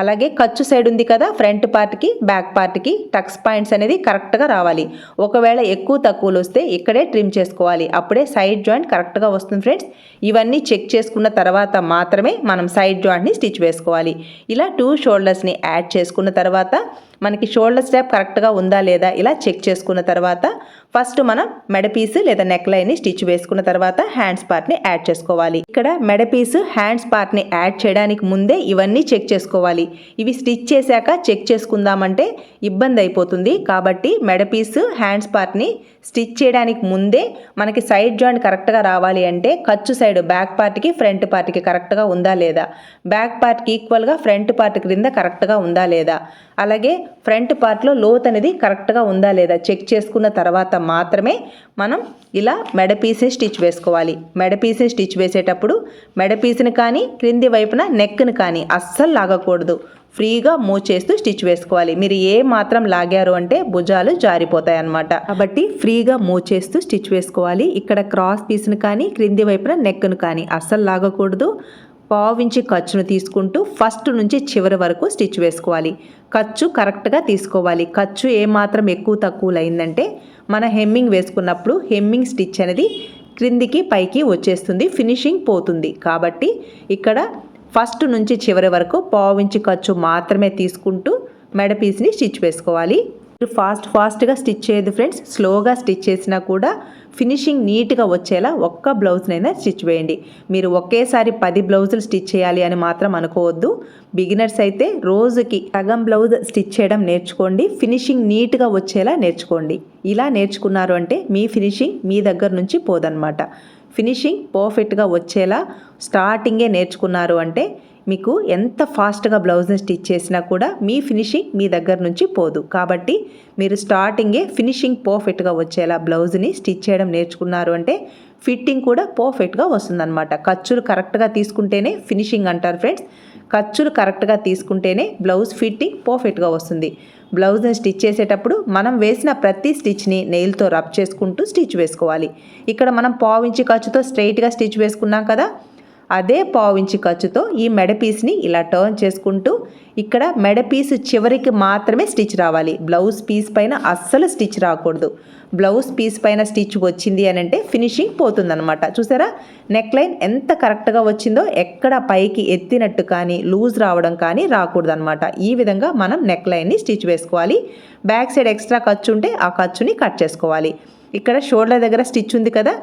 అలాగే ఖర్చు సైడ్ ఉంది కదా ఫ్రంట్ పార్ట్కి బ్యాక్ పార్ట్కి టక్స్ పాయింట్స్ అనేది కరెక్ట్గా రావాలి. ఒకవేళ ఎక్కువ తక్కువలు వస్తే ఇక్కడే ట్రిమ్ చేసుకోవాలి. అప్పుడే సైడ్ జాయింట్ కరెక్ట్గా వస్తుంది ఫ్రెండ్స్. ఇవన్నీ చెక్ చేసుకున్న తర్వాత మాత్రమే మనం సైడ్ జాయింట్ని స్టిచ్ వేసుకోవాలి. ఇలా టూ షోల్డర్స్ని యాడ్ చేసుకున్న తర్వాత మనకి షోల్డర్ స్ట్రాప్ కరెక్ట్గా ఉందా లేదా ఇలా చెక్ చేసుకున్న తర్వాత ఫస్ట్ మనం మెడ పీస్ లేదా నెక్ లైన్ని స్టిచ్ వేసుకున్న తర్వాత హ్యాండ్స్ పార్ట్ని యాడ్ చేసుకోవాలి. ఇక్కడ మెడ పీస్ హ్యాండ్స్ పార్ట్ని యాడ్ చేయడానికి ముందే ఇవన్నీ చెక్ చేసుకోవాలి. ఇవి స్టిచ్ చేశాక చెక్ చేసుకుందామంటే ఇబ్బంది అయిపోతుంది. కాబట్టి మెడ పీస్ హ్యాండ్స్ పార్ట్ని స్టిచ్ చేయడానికి ముందే మనకి సైడ్ జాయింట్ కరెక్ట్గా రావాలి అంటే ఖర్చు సైడ్ బ్యాక్ పార్ట్కి ఫ్రంట్ పార్ట్కి కరెక్ట్గా ఉందా లేదా? బ్యాక్ పార్ట్కి ఈక్వల్గా ఫ్రంట్ పార్ట్ క్రింద కరెక్ట్గా ఉందా లేదా? అలాగే ఫ్రంట్ పార్ట్లో లోత్ అనేది కరెక్ట్గా ఉందా లేదా చెక్ చేసుకున్న తర్వాత మాత్రమే మనం ఇలా మెడ పీసే స్టిచ్ వేసుకోవాలి. మెడ పీసే స్టిచ్ వేసేటప్పుడు మెడ పీస్ని కానీ క్రింది వైపున నెక్ని కానీ అస్సలు లాగకూడదు. ఫ్రీగా మూవ్ చేస్తూ స్టిచ్ వేసుకోవాలి. మీరు ఏ మాత్రం లాగారు అంటే భుజాలు జారిపోతాయి అన్నమాట. కాబట్టి ఫ్రీగా మూవ్ చేస్తూ స్టిచ్ వేసుకోవాలి. ఇక్కడ క్రాస్ పీస్ని కానీ క్రింది వైపున నెక్ను కానీ అస్సలు లాగకూడదు. పావించి ఖర్చును తీసుకుంటూ ఫస్ట్ నుంచి చివరి వరకు స్టిచ్ వేసుకోవాలి. ఖర్చు కరెక్ట్గా తీసుకోవాలి. ఖర్చు ఏమాత్రం ఎక్కువ తక్కువలైందంటే అయిందంటే మన హెమ్మింగ్ వేసుకున్నప్పుడు హెమ్మింగ్ స్టిచ్ అనేది క్రిందికి పైకి వచ్చేస్తుంది ఫినిషింగ్ పోతుంది. కాబట్టి ఇక్కడ ఫస్ట్ నుంచి చివరి వరకు పావించి ఖర్చు మాత్రమే తీసుకుంటూ మెడ పీస్ని స్టిచ్ వేసుకోవాలి. మీరు ఫాస్ట్ ఫాస్ట్గా స్టిచ్ చేయదు ఫ్రెండ్స్. స్లోగా స్టిచ్ చేసినా కూడా ఫినిషింగ్ నీట్గా వచ్చేలా ఒక్క బ్లౌజ్నైనా స్టిచ్ వేయండి. మీరు ఒకేసారి పది బ్లౌజులు స్టిచ్ చేయాలి అని మాత్రం అనుకోవద్దు. బిగినర్స్ అయితే రోజుకి సగం బ్లౌజ్ స్టిచ్ చేయడం నేర్చుకోండి. ఫినిషింగ్ నీట్గా వచ్చేలా నేర్చుకోండి. ఇలా నేర్చుకున్నారు అంటే మీ ఫినిషింగ్ మీ దగ్గర నుంచి పోదనమాట ఫినిషింగ్ పర్ఫెక్ట్గా వచ్చేలా స్టార్టింగే నేర్చుకున్నారు అంటే మీకు ఎంత ఫాస్ట్గా బ్లౌజ్ని స్టిచ్ చేసినా కూడా మీ ఫినిషింగ్ మీ దగ్గర నుంచి పోదు. కాబట్టి మీరు స్టార్టింగే ఫినిషింగ్ పర్ఫెక్ట్గా వచ్చేలా బ్లౌజ్ని స్టిచ్ చేయడం నేర్చుకున్నారు అంటే ఫిట్టింగ్ కూడా పర్ఫెక్ట్గా వస్తుందన్నమాట. ఖర్చులు కరెక్ట్గా తీసుకుంటేనే ఫినిషింగ్ అంటారు ఫ్రెండ్స్. ఖర్చులు కరెక్ట్గా తీసుకుంటేనే బ్లౌజ్ ఫిట్టింగ్ పర్ఫెక్ట్గా వస్తుంది. బ్లౌజ్ని స్టిచ్ చేసేటప్పుడు మనం వేసిన ప్రతి స్టిచ్ని నెయిల్తో రబ్ చేసుకుంటూ స్టిచ్ వేసుకోవాలి. ఇక్కడ మనం పావించి ఖర్చుతో స్ట్రైట్గా స్టిచ్ వేసుకున్నాం కదా అదే పావించి ఖర్చుతో ఈ మెడపీస్ని ఇలా టర్న్ చేసుకుంటూ ఇక్కడ మెడపీస్ చివరికి మాత్రమే స్టిచ్ రావాలి. బ్లౌజ్ పీస్ పైన అస్సలు స్టిచ్ రాకూడదు. బ్లౌజ్ పీస్ పైన స్టిచ్ వచ్చింది అని అంటే ఫినిషింగ్ పోతుందన్నమాట. చూసారా? నెక్ లైన్ ఎంత కరెక్ట్గా వచ్చిందో ఎక్కడ పైకి ఎత్తినట్టు కానీ లూజ్ రావడం కానీ రాకూడదనమాట ఈ విధంగా మనం నెక్ లైన్ని స్టిచ్ వేసుకోవాలి. బ్యాక్ సైడ్ ఎక్స్ట్రా ఖర్చు ఉంటే ఆ ఖర్చుని కట్ చేసుకోవాలి. ఇక్కడ షోల్డర్ దగ్గర స్టిచ్ ఉంది కదా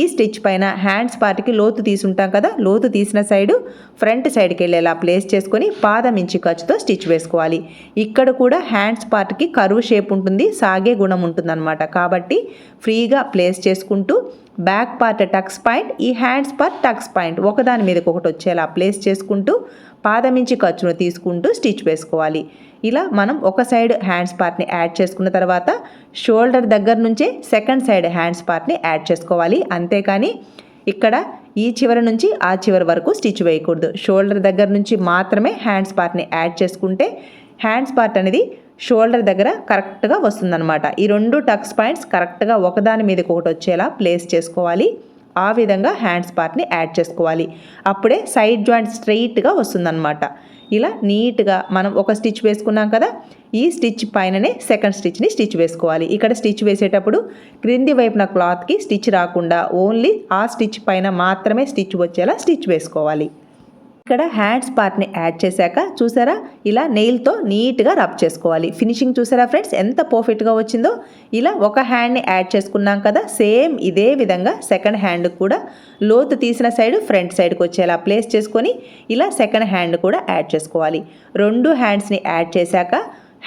ఈ స్టిచ్ పైన హ్యాండ్స్ పార్ట్కి లోతు తీసుంటాం కదా లోతు తీసిన సైడు ఫ్రంట్ సైడ్కి వెళ్ళేలా ప్లేస్ చేసుకొని పాదం ఇంచి ఖర్చుతో స్టిచ్ వేసుకోవాలి. ఇక్కడ కూడా హ్యాండ్స్ పార్ట్కి కరువు షేప్ ఉంటుంది సాగే గుణం ఉంటుందన్నమాట. కాబట్టి ఫ్రీగా ప్లేస్ చేసుకుంటూ బ్యాక్ పార్ట్ టక్స్ పాయింట్ ఈ హ్యాండ్స్ పార్ట్ టక్స్ పాయింట్ ఒకదాని మీదకి ఒకటి వచ్చేలా ప్లేస్ చేసుకుంటూ పాదమించి ఖర్చును తీసుకుంటూ స్టిచ్ వేసుకోవాలి. ఇలా మనం ఒక సైడ్ హ్యాండ్స్ పార్ట్ని యాడ్ చేసుకున్న తర్వాత షోల్డర్ దగ్గర నుంచే సెకండ్ సైడ్ హ్యాండ్స్ పార్ట్ని యాడ్ చేసుకోవాలి. అంతేకాని ఇక్కడ ఈ చివరి నుంచి ఆ చివరి వరకు స్టిచ్ వేయకూడదు. షోల్డర్ దగ్గర నుంచి మాత్రమే హ్యాండ్స్ పార్ట్ని యాడ్ చేసుకుంటే హ్యాండ్స్ పార్ట్ అనేది షోల్డర్ దగ్గర కరెక్ట్గా వస్తుందన్నమాట. ఈ రెండు టక్స్ పాయింట్స్ కరెక్ట్గా ఒకదాని మీదకి ఒకటి వచ్చేలా ప్లేస్ చేసుకోవాలి. ఆ విధంగా హ్యాండ్స్ పార్ట్ని యాడ్ చేసుకోవాలి. అప్పుడే సైడ్ జాయింట్ స్ట్రైట్గా వస్తుందన్నమాట. ఇలా నీట్గా మనం ఒక స్టిచ్ వేసుకున్నాం కదా ఈ స్టిచ్ పైననే సెకండ్ స్టిచ్ని స్టిచ్ వేసుకోవాలి. ఇక్కడ స్టిచ్ వేసేటప్పుడు క్రింది వైపున క్లాత్కి స్టిచ్ రాకుండా ఓన్లీ ఆ స్టిచ్ పైన మాత్రమే స్టిచ్ వచ్చేలా స్టిచ్ వేసుకోవాలి. ఇక్కడ హ్యాండ్స్ పార్ట్ని యాడ్ చేశాక చూసారా? ఇలా నెయిల్తో నీట్గా రబ్ చేసుకోవాలి. ఫినిషింగ్ చూసారా ఫ్రెండ్స్? ఎంత పర్ఫెక్ట్గా వచ్చిందో. ఇలా ఒక హ్యాండ్ని యాడ్ చేసుకున్నాం కదా. సేమ్ ఇదే విధంగా సెకండ్ హ్యాండ్ కూడా లోతు తీసిన సైడ్ ఫ్రంట్ సైడ్కి వచ్చేలా ప్లేస్ చేసుకొని ఇలా సెకండ్ హ్యాండ్ కూడా యాడ్ చేసుకోవాలి. రెండు హ్యాండ్స్ని యాడ్ చేశాక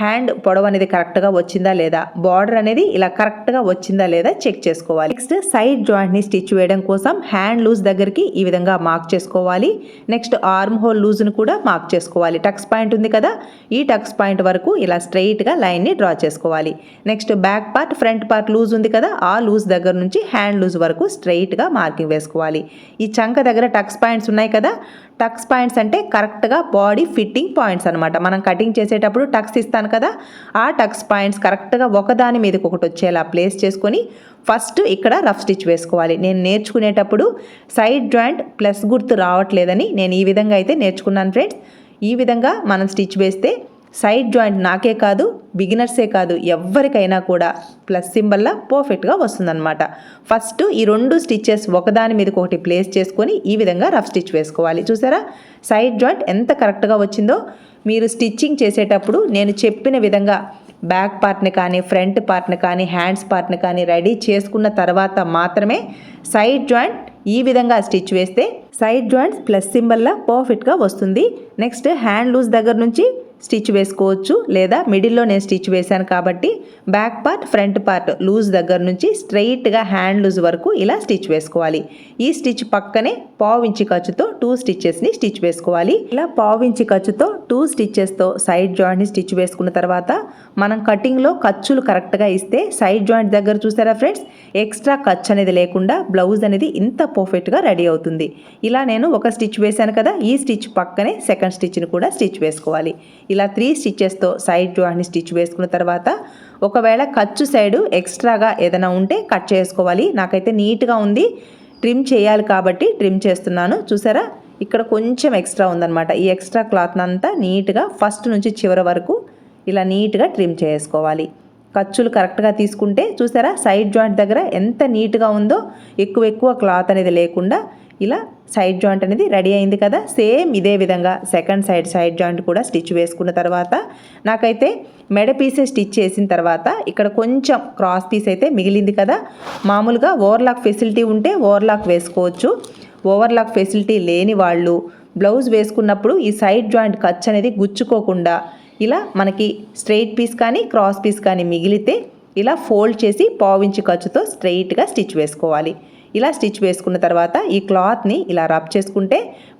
హ్యాండ్ పొడవు అనేది కరెక్ట్గా వచ్చిందా లేదా? బార్డర్ అనేది ఇలా కరెక్ట్గా వచ్చిందా లేదా చెక్ చేసుకోవాలి. నెక్స్ట్ సైడ్ జాయింట్ని స్టిచ్ వేయడం కోసం హ్యాండ్ లూజ్ దగ్గరికి ఈ విధంగా మార్క్ చేసుకోవాలి. నెక్స్ట్ ఆర్మ్ హోల్ లూజ్ను కూడా మార్క్ చేసుకోవాలి. టక్స్ పాయింట్ ఉంది కదా? ఈ టక్స్ పాయింట్ వరకు ఇలా స్ట్రైట్గా లైన్ని డ్రా చేసుకోవాలి. Next back part front part loose ఉంది కదా? ఆ లూజ్ దగ్గర నుంచి హ్యాండ్ లూజ్ వరకు స్ట్రైట్గా మార్కింగ్ వేసుకోవాలి. ఈ చంక దగ్గర టక్స్ పాయింట్స్ ఉన్నాయి కదా? టక్స్ పాయింట్స్ అంటే కరెక్ట్గా బాడీ ఫిట్టింగ్ పాయింట్స్ అనమాట మనం కటింగ్ చేసేటప్పుడు టక్స్ ఇస్తాను కదా ఆ టక్స్ పాయింట్స్ కరెక్ట్గా ఒకదాని మీదకి ఒకటి వచ్చేలా ప్లేస్ చేసుకొని ఫస్ట్ ఇక్కడ రఫ్ స్టిచ్ వేసుకోవాలి. నేను నేర్చుకునేటప్పుడు సైడ్ జాయింట్ ప్లస్ గుర్తు రావట్లేదని నేను ఈ విధంగా అయితే నేర్చుకున్నాను ఫ్రెండ్స్. ఈ విధంగా మనం స్టిచ్ వేస్తే సైడ్ జాయింట్ నాకే కాదు బిగినర్సే కాదు ఎవరికైనా కూడా ప్లస్ సింబల్లా పర్ఫెక్ట్గా వస్తుందన్నమాట. ఫస్ట్ ఈ రెండు స్టిచ్చెస్ ఒకదాని మీదకి ఒకటి ప్లేస్ చేసుకొని ఈ విధంగా రఫ్ స్టిచ్ వేసుకోవాలి. చూసారా? సైడ్ జాయింట్ ఎంత కరెక్ట్గా వచ్చిందో? మీరు స్టిచ్చింగ్ చేసేటప్పుడు నేను చెప్పిన విధంగా బ్యాక్ పార్ట్ని కానీ ఫ్రంట్ పార్ట్ని కానీ హ్యాండ్స్ పార్ట్ని కానీ రెడీ చేసుకున్న తర్వాత మాత్రమే సైడ్ జాయింట్ ఈ విధంగా స్టిచ్ వేస్తే సైడ్ జాయింట్స్ ప్లస్ సింబల్లా పర్ఫెక్ట్గా వస్తుంది. నెక్స్ట్ హ్యాండ్ లూజ్ దగ్గర నుంచి స్టిచ్ వేసుకోవచ్చు లేదా మిడిల్లో నేను స్టిచ్ వేశాను కాబట్టి back part front part loose దగ్గర నుంచి స్ట్రైట్గా హ్యాండ్ లూజ్ వరకు ఇలా స్టిచ్ వేసుకోవాలి. ఈ స్టిచ్ పక్కనే పావించి ఖర్చుతో టూ స్టిచ్చెస్ని స్టిచ్ వేసుకోవాలి. ఇలా పావించి ఖర్చుతో టూ స్టిచ్చెస్తో సైడ్ జాయింట్ని స్టిచ్ వేసుకున్న తర్వాత మనం కటింగ్లో ఖర్చులు కరెక్ట్గా ఇస్తే సైడ్ జాయింట్ దగ్గర చూసారా ఫ్రెండ్స్? ఎక్స్ట్రా ఖర్చు అనేది లేకుండా బ్లౌజ్ అనేది ఇంత పర్ఫెక్ట్గా రెడీ అవుతుంది. ఇలా నేను ఒక స్టిచ్ వేశాను కదా ఈ స్టిచ్ పక్కనే సెకండ్ స్టిచ్ని కూడా స్టిచ్ వేసుకోవాలి. ఇలా త్రీ స్టిచ్చెస్తో సైడ్ జాయింట్ని స్టిచ్ వేసుకున్న తర్వాత ఒకవేళ ఖర్చు సైడు ఎక్స్ట్రాగా ఏదైనా ఉంటే కట్ చేసుకోవాలి. నాకైతే నీట్గా ఉంది. ట్రిమ్ చేయాలి కాబట్టి ట్రిమ్ చేస్తున్నాను. చూసారా? ఇక్కడ కొంచెం ఎక్స్ట్రా ఉందన్నమాట. ఈ ఎక్స్ట్రా క్లాత్ అంతా నీట్గా ఫస్ట్ నుంచి చివరి వరకు ఇలా నీట్గా ట్రిమ్ చేసుకోవాలి. ఖర్చులు కరెక్ట్గా తీసుకుంటే చూసారా? సైడ్ జాయింట్ దగ్గర ఎంత నీట్గా ఉందో ఎక్కువ ఎక్కువ క్లాత్ అనేది లేకుండా ఇలా సైడ్ జాయింట్ అనేది రెడీ అయింది కదా. సేమ్ ఇదే విధంగా సెకండ్ సైడ్ సైడ్ జాయింట్ కూడా స్టిచ్ వేసుకున్న తర్వాత నాకైతే మెడ పీసే స్టిచ్ చేసిన తర్వాత ఇక్కడ కొంచెం క్రాస్ పీస్ అయితే మిగిలింది కదా. మామూలుగా ఓవర్లాక్ ఫెసిలిటీ ఉంటే ఓవర్లాక్ వేసుకోవచ్చు. ఓవర్లాక్ ఫెసిలిటీ లేని వాళ్ళు బ్లౌజ్ వేసుకున్నప్పుడు ఈ సైడ్ జాయింట్ ఖర్చు అనేది గుచ్చుకోకుండా ఇలా మనకి స్ట్రెయిట్ పీస్ కానీ క్రాస్ పీస్ కానీ మిగిలితే ఇలా ఫోల్డ్ చేసి పావించి ఖర్చుతో స్ట్రెయిట్గా స్టిచ్ వేసుకోవాలి. ఇలా స్టిచ్ వేసుకున్న తర్వాత ఈ క్లాత్ని ఇలా రబ్ చేసుకుంటే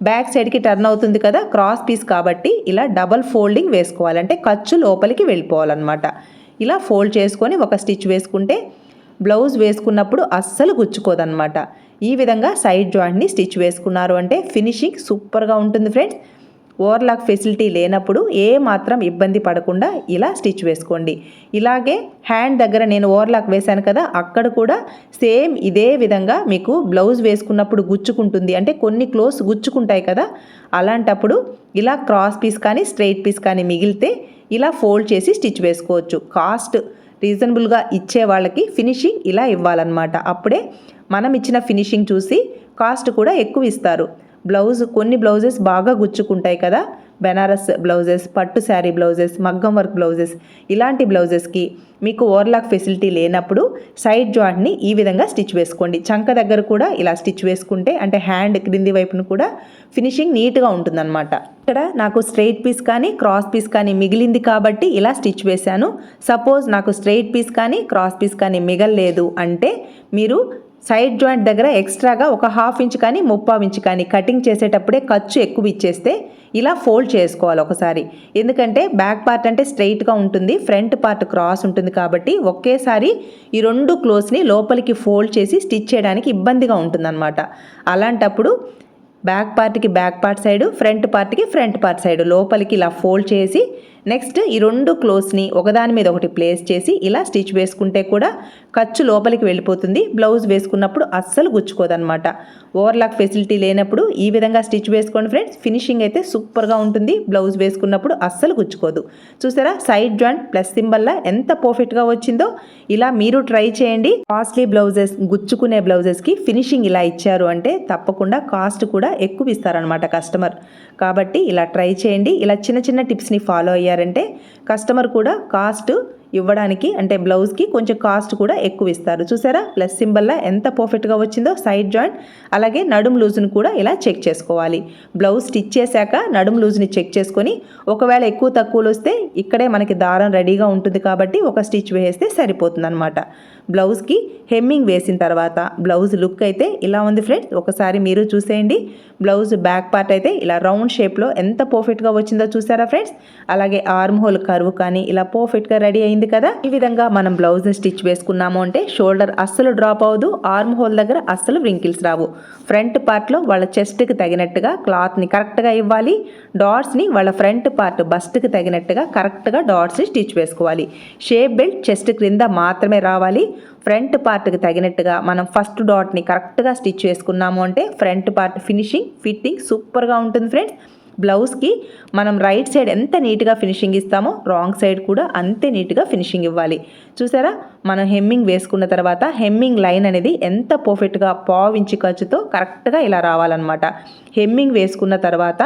బ్యాక్ సైడ్కి టర్న్ అవుతుంది కదా క్రాస్ పీస్ కాబట్టి ఇలా డబల్ ఫోల్డింగ్ వేసుకోవాలి. అంటే ఖర్చు లోపలికి వెళ్ళిపోవాలన్నమాట. ఇలా ఫోల్డ్ చేసుకొని ఒక స్టిచ్ వేసుకుంటే బ్లౌజ్ వేసుకున్నప్పుడు అస్సలు గుచ్చుకోదన్నమాట. ఈ విధంగా సైడ్ జాయింట్ని స్టిచ్ వేసుకున్నారు అంటే ఫినిషింగ్ సూపర్గా ఉంటుంది ఫ్రెండ్స్. ఓవర్లాక్ ఫెసిలిటీ లేనప్పుడు ఏ మాత్రం ఇబ్బంది పడకుండా ఇలా స్టిచ్ వేసుకోండి. ఇలాగే హ్యాండ్ దగ్గర నేను ఓవర్లాక్ వేశాను కదా అక్కడ కూడా సేమ్ ఇదే విధంగా మీకు బ్లౌజ్ వేసుకున్నప్పుడు గుచ్చుకుంటుంది. అంటే కొన్ని క్లోజ్ గుచ్చుకుంటాయి కదా అలాంటప్పుడు ఇలా క్రాస్ పీస్ కానీ స్ట్రైట్ పీస్ కానీ మిగిలితే ఇలా ఫోల్డ్ చేసి స్టిచ్ వేసుకోవచ్చు. కాస్ట్ రీజనబుల్గా ఇచ్చే వాళ్ళకి ఫినిషింగ్ ఇలా ఇవ్వాలన్నమాట. అప్పుడే మనం ఇచ్చిన ఫినిషింగ్ చూసి కాస్ట్ కూడా ఎక్కువ ఇస్తారు. బ్లౌజ్ కొన్ని బ్లౌజెస్ బాగా గుచ్చుకుంటాయి కదా? బెనారస్ బ్లౌజెస్ పట్టు శారీ బ్లౌజెస్ మగ్గం వర్క్ బ్లౌజెస్ ఇలాంటి బ్లౌజెస్కి మీకు ఓవర్లాక్ ఫెసిలిటీ లేనప్పుడు సైడ్ జాయింట్ని ఈ విధంగా స్టిచ్ వేసుకోండి. చంక దగ్గర కూడా ఇలా స్టిచ్ వేసుకుంటే అంటే హ్యాండ్ క్రింది వైపును కూడా ఫినిషింగ్ నీట్గా ఉంటుందన్నమాట. ఇక్కడ నాకు స్ట్రైట్ పీస్ కానీ క్రాస్ పీస్ కానీ మిగిలింది కాబట్టి ఇలా స్టిచ్ వేశాను. సపోజ్ నాకు స్ట్రైట్ పీస్ కానీ క్రాస్ పీస్ కానీ మిగలలేదు అంటే మీరు సైడ్ జాయింట్ దగ్గర ఎక్స్ట్రాగా ఒక హాఫ్ ఇంచ్ కానీ ముప్పావు ఇంచ్ కానీ కటింగ్ చేసేటప్పుడే ఖర్చు ఎక్కువ ఇచ్చేస్తే ఇలా ఫోల్డ్ చేసుకోవాలి ఒకసారి. ఎందుకంటే బ్యాక్ పార్ట్ అంటే స్ట్రైట్గా ఉంటుంది ఫ్రంట్ పార్ట్ క్రాస్ ఉంటుంది కాబట్టి ఒకేసారి ఈ రెండు క్లోత్స్ని లోపలికి ఫోల్డ్ చేసి స్టిచ్ చేయడానికి ఇబ్బందిగా ఉంటుందన్నమాట. అలాంటప్పుడు బ్యాక్ పార్ట్కి బ్యాక్ పార్ట్ సైడు ఫ్రంట్ పార్ట్కి ఫ్రంట్ పార్ట్ సైడ్ లోపలికి ఇలా ఫోల్డ్ చేసి నెక్స్ట్ ఈ రెండు క్లోత్స్ని ఒకదాని మీద ఒకటి ప్లేస్ చేసి ఇలా స్టిచ్ వేసుకుంటే కూడా ఖర్చు లోపలికి వెళ్ళిపోతుంది. బ్లౌజ్ వేసుకున్నప్పుడు అస్సలు గుచ్చుకోదనమాట ఓవర్లాక్ ఫెసిలిటీ లేనప్పుడు ఈ విధంగా స్టిచ్ వేసుకోండి ఫ్రెండ్స్. ఫినిషింగ్ అయితే సూపర్గా ఉంటుంది. బ్లౌజ్ వేసుకున్నప్పుడు అస్సలు గుచ్చుకోదు. చూసారా? సైడ్ జాయింట్ ప్లస్ సింబల్లా ఎంత పర్ఫెక్ట్గా వచ్చిందో. ఇలా మీరు ట్రై చేయండి. కాస్ట్లీ బ్లౌజెస్ గుచ్చుకునే బ్లౌజెస్కి ఫినిషింగ్ ఇలా ఇచ్చారు అంటే తప్పకుండా కాస్ట్ కూడా ఎక్కువ ఇస్తారనమాట కస్టమర్ కాబట్టి ఇలా ట్రై చేయండి. ఇలా చిన్న చిన్న టిప్స్ని ఫాలో అయ్యారు. అయ్యారంటే కస్టమర్ కూడా కాస్ట్ ఇవ్వడానికి అంటే బ్లౌజ్కి కొంచెం కాస్ట్ కూడా ఎక్కువ ఇస్తారు. చూసారా? ప్లస్ సింబల్లా ఎంత పర్ఫెక్ట్గా వచ్చిందో సైడ్ జాయింట్ అలాగే నడుము లూజ్ని కూడా ఇలా చెక్ చేసుకోవాలి. బ్లౌజ్ స్టిచ్ చేశాక నడుము లూజ్ని చెక్ చేసుకొని ఒకవేళ ఎక్కువ తక్కువలు వస్తే ఇక్కడే మనకి దారం రెడీగా ఉంటుంది కాబట్టి ఒక స్టిచ్ వేస్తే సరిపోతుంది అనమాట బ్లౌజ్కి హెమ్మింగ్ వేసిన తర్వాత బ్లౌజ్ లుక్ అయితే ఇలా ఉంది ఫ్రెండ్స్. ఒకసారి మీరు చూసేయండి. బ్లౌజ్ బ్యాక్ పార్ట్ అయితే ఇలా రౌండ్ షేప్లో ఎంత పర్ఫెక్ట్గా వచ్చిందో చూసారా ఫ్రెండ్స్? అలాగే ఆర్మ్ హోల్ కర్వ్ కానీ ఇలా పర్ఫెక్ట్గా రెడీ అయింది కదా. ఈ విధంగా మనం బ్లౌజ్ స్టిచ్ వేసుకున్నాము అంటే షోల్డర్ అస్సలు డ్రాప్ అవ్వదు. ఆర్మ్ హోల్ దగ్గర అస్సలు వ్రింకిల్స్ రావు. ఫ్రంట్ పార్ట్లో వాళ్ళ చెస్ట్కి తగినట్టుగా క్లాత్ని కరెక్ట్గా ఇవ్వాలి. డాట్స్ని వాళ్ళ ఫ్రంట్ పార్ట్ బస్ట్కి తగినట్టుగా కరెక్ట్గా డాట్స్ని స్టిచ్ వేసుకోవాలి. షేప్ బెల్ట్ చెస్ట్ క్రింద మాత్రమే రావాలి. ఫ్రంట్ పార్ట్కి తగినట్టుగా మనం ఫస్ట్ డాట్ని కరెక్ట్గా స్టిచ్ వేసుకున్నాము అంటే ఫ్రంట్ పార్ట్ ఫినిషింగ్ ఫిట్టింగ్ సూపర్గా ఉంటుంది ఫ్రెండ్స్. బ్లౌజ్కి మనం రైట్ సైడ్ ఎంత నీట్గా ఫినిషింగ్ ఇస్తామో రాంగ్ సైడ్ కూడా అంతే నీట్గా ఫినిషింగ్ ఇవ్వాలి. చూసారా? మనం హెమ్మింగ్ వేసుకున్న తర్వాత హెమ్మింగ్ లైన్ అనేది ఎంత పర్ఫెక్ట్గా పావు ఖర్చుతో కరెక్ట్గా ఇలా రావాలన్నమాట. హెమ్మింగ్ వేసుకున్న తర్వాత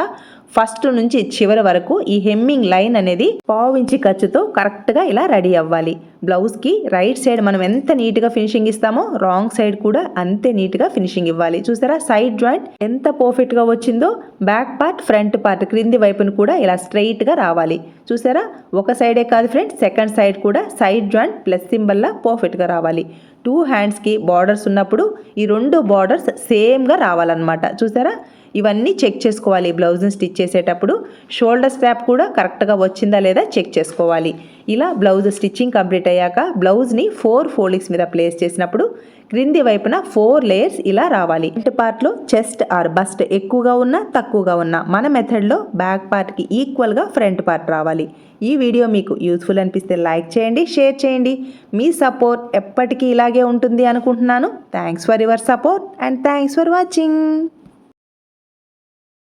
ఫస్ట్ నుంచి చివరి వరకు ఈ హెమ్మింగ్ లైన్ అనేది పావుంచి ఖర్చుతో కరెక్ట్గా ఇలా రెడీ అవ్వాలి. బ్లౌజ్కి రైట్ సైడ్ మనం ఎంత నీట్గా ఫినిషింగ్ ఇస్తామో రాంగ్ సైడ్ కూడా అంతే నీట్గా ఫినిషింగ్ ఇవ్వాలి. చూసారా? సైడ్ జాయింట్ ఎంత పర్ఫెక్ట్గా వచ్చిందో బ్యాక్ పార్ట్ ఫ్రంట్ పార్ట్ క్రింది వైపును కూడా ఇలా స్ట్రైట్గా రావాలి. చూసారా? ఒక సైడే కాదు ఫ్రెండ్స్ సెకండ్ సైడ్ కూడా సైడ్ జాయింట్ ప్లస్ సింబల్లా పర్ఫెక్ట్గా రావాలి. టూ హ్యాండ్స్కి బార్డర్స్ ఉన్నప్పుడు ఈ రెండు బార్డర్స్ సేమ్గా రావాలన్నమాట. చూసారా? ఇవన్నీ చెక్ చేసుకోవాలి. బ్లౌజ్ని స్టిచ్ చేసేటప్పుడు షోల్డర్ స్ట్రాప్ కూడా కరెక్ట్గా వచ్చిందా లేదా చెక్ చేసుకోవాలి. ఇలా బ్లౌజ్ స్టిచ్చింగ్ కంప్లీట్ అయ్యాక బ్లౌజ్ని ఫోర్ ఫోల్డింగ్స్ మీద ప్లేస్ చేసినప్పుడు క్రింది వైపున ఫోర్ లేయర్స్ ఇలా రావాలి. ఫ్రంట్ పార్ట్లో చెస్ట్ ఆర్ బస్ట్ ఎక్కువగా ఉన్నా తక్కువగా ఉన్నా మన మెథడ్లో బ్యాక్ పార్ట్కి ఈక్వల్గా ఫ్రంట్ పార్ట్ రావాలి. ఈ వీడియో మీకు యూస్ఫుల్ అనిపిస్తే లైక్ చేయండి షేర్ చేయండి. మీ సపోర్ట్ ఎప్పటికీ ఇలాగే ఉంటుంది అనుకుంటున్నాను. Thanks for your support and thanks for watching.